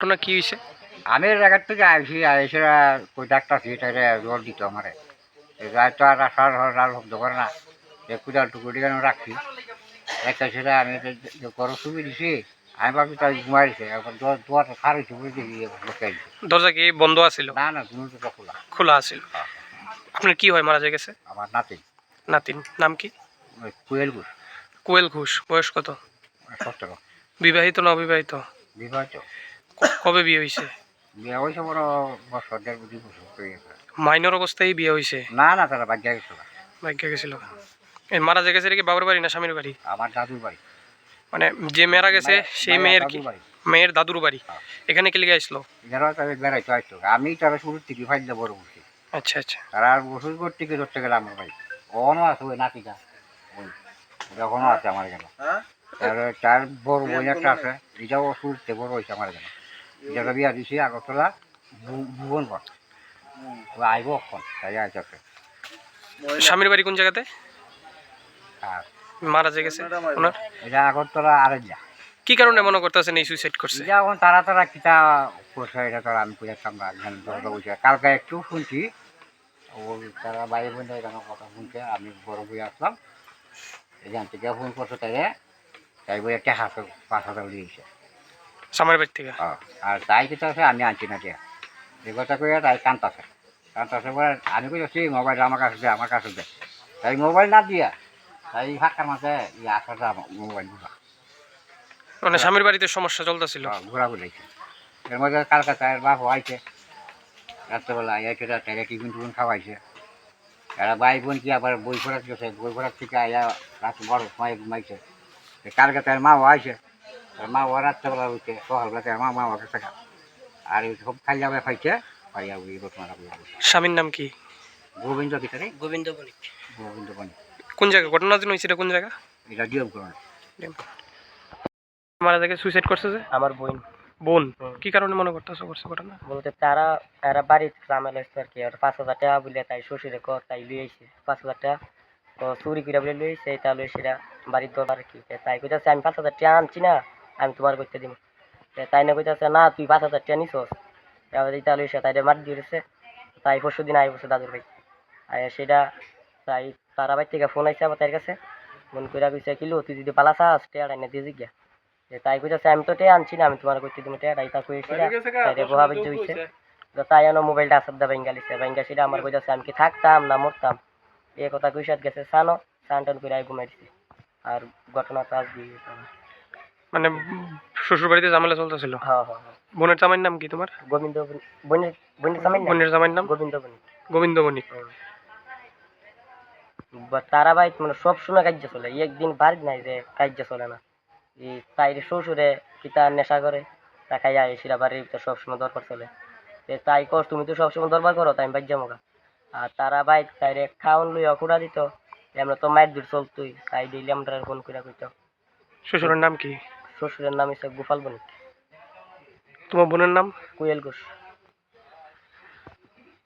ঘটনা কি হয়েছে আমি জায়গার থেকে আসি এসে কই ডাক্তার সেটা জল দিত আমারে। গায়ে তো আর আসার লাল শব্দ করে না। কুদাল টুকুরি কেন রাখছি একটা সেটা আমি গরম সুবি দিছি আমি ভাবছি তাই এখন দোয়াটা দরজা কি বন্ধ আছিল? না না কোনো তো খোলা। খোলা আছিল। আপনার কি হয় মারা যায় গেছে? আমার নাতি নাতিন। নাম কি? কুয়েল গুস কোয়েল ঘোষ। বয়স কত? সতেরো। বিবাহিত না অবিবাহিত? বিবাহ তো ক- কবে বিয়ে হয়েছে বিয়ে হয়েছে বড় বছর দেড় বছর মাইনর অবস্থায় বিয়ে হয়েছে না না তারা বাজ্যা গেছিল। ভাগ্য গেছিল। মারা যায় গেছে কি বাবার বাড়ি না স্বামীর বাড়ি? আমার দাদুর বাড়ি। মানে যে মেয়েরা গেছে সেই মায়ের কি? মেয়ের দাদুর বাড়ি। হ্যাঁ। এখানে কি লিগে আসলো? আমি তারা শুরুর থেকে ফাইলে বড় করছি আচ্ছা আচ্ছা। আর বসুর ঘর থেকে ধরতে গেলে আমার ভাই। ওখানেও আছে ওই নাতিটা? ওই ওখানেও আছে আমার গেল তার- তার বড় বোন একটা আছে এটাও শুরুতে বড় হয়েছে আমার গেল যেটা বিয়া দিছি আগরতলা ভুবন পর ও আইব এখন তাই আছে। স্বামীর বাড়ি কোন জায়গাতে? আর মারা যায় গেছে ওনার? এটা আগরতলা আরেক যা কি কারণে মনে করতেছেন এই সুইসাইড করছে? এখন তারা তারা কিতা করছে এটা তারা আমি বুঝাতাম না দরজা বসে কালকে একটু শুনছি ও তারা বাইরে বোনদের এখানে কথা শুনছে আমি বড় বই আসলাম। এখান থেকে ফোন করছে তাই তাই বই একটা হাত পাঁচ হাজার দিয়েছে স্বামীর বাড়ি থেকে? আর তাই কিতা আছে আমি আনছি না দিয়া। এই কথা কইয়া তাই কান্তাছে। কান্তাছে বলে আমি কইছি মোবাইল আমার কাছে দে আমার কাছে দে। তাই মোবাইল না দিয়া তাই হাঁকার মাঝে ই আসাটা মোবাইল দিবা। মানে স্বামীর বাড়িতে সমস্যা চলতেছিল। ঘোরা বলেছে এর মধ্যে কালকা তার বাপ আইছে। রাত্রেবেলা টিফিন টুফিন খাওয়াইছে। এরা ভাই বোন কি আবার বই ফেরত গেছে বই ফেরত থেকে আইয়া রাত বড় সময় ঘুমাইছে। তো কালকে তার মা আইছে। তার মা ও রাত্রেবেলা উঠে সকালবেলা তার মা মা ওকে থাকা আর সব খাই যাবে খাইছে পাইয়া ওই ঘটনা স্বামীর নাম কি? গোবিন্দ কি তারে গোবিন্দ বণিক। গোবিন্দ বনি কোন জায়গা? ঘটনা দিন হয়েছে এটা কোন জায়গা? এটা ডিএম করুন মারা যায় সুইসাইড করছে যে আমার বোন। বোন? কি কারণে মনে করতেছো করছে ঘটনা? বলতে তারা এরা বাড়িতে ঝামেলা হয়েছে আর কি। আর পাঁচ হাজার টাকা বলে তাই শ্বশুরে ক তাই লুই আইছে। পাঁচ হাজার টাকা তো চুরি করে বলে লুই আইছে তা লুই সেটা বাড়ির দরবার আর কি। তাই কইতাছে আমি পাঁচ হাজার টাকা আনছি না আমি তোমার করতে দিব। তাই না কইতাছে না তুই পাঁচ হাজার টাকা নিছস। এইটা লুইছে তাই মার দিয়েছে তাই পরশু দিন আই বসে দাদুর ভাই আর সেটা তাই তারা বাড়ি থেকে ফোন আইছে আবার তার কাছে। মন কইরা কইছে কিলো তুই যদি পালা চাস টাকা না দিয়ে জিজ্ঞা তাই কইতাছে আমি তো টেয়া আনছি না আমি তোমার করতে দিব টেয়া তাই তা কইছি না তাই প্রভাবিত হইছে। তো তাই আনো মোবাইলটা আসার দা বেঙ্গা লিছে বেঙ্গা সেটা আমার কইতাছে আমি কি থাকতাম না মরতাম? এই কথা কইসাত গেছে সানো সান টান করে আই ঘুমাইছি আর ঘটনা আজ দিয়ে মানে শ্বশুর বাড়িতে ঝামেলা চলতেছিল? হ্যাঁ হ্যাঁ হ্যাঁ। বোনের জামাইয়ের নাম কি তোমার? গোবিন্দ বনি- বনির বনির সামনে বোনের জামাইয়ের নাম? গোবিন্দ বনি গোবিন্দ বণিক। তারা বাইক মানে সব সময় কাজ চলে। একদিন বাড়ি নাই যে কাজ চলে না। তাই শ্বশুরে কিতা নেশা করে? তা খাইয়া এসিরা বাড়ির ভিতরে সবসময় দরকার চলে। তাই কর তুমি তো সবসময় দরবার করো তাই বাইক যাব আর তারা বাইক তাইরে খাওয়ান লইয়া কুড়া দিত। আমরা তো মায়ের দূর চলতুই তাই দিলে আমরা ফোন করে কইতো শ্বশুরের নাম কি? শ্বশুরের নাম হচ্ছে গোপাল বণিক। তোমার বোনের নাম? কুয়েল ঘোষ।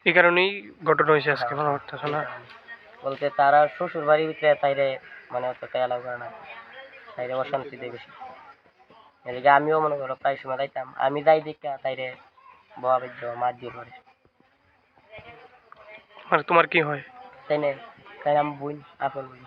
এই কারণেই ঘটনা হয়েছে আজকে না বলতে তারা শ্বশুর বাড়ির ভিতরে তাইরে মানে অত এলাও করে না তাইরে অশান্তি দেয় বেশি। এদিকে আমিও মনে করো প্রায় সময় যাইতাম। আমি যাই দেখা তাইরে বাবা বেজ্য মার দিয়ে করে মানে তোমার কি হয়? তাই না তাই আমি বই আপন বই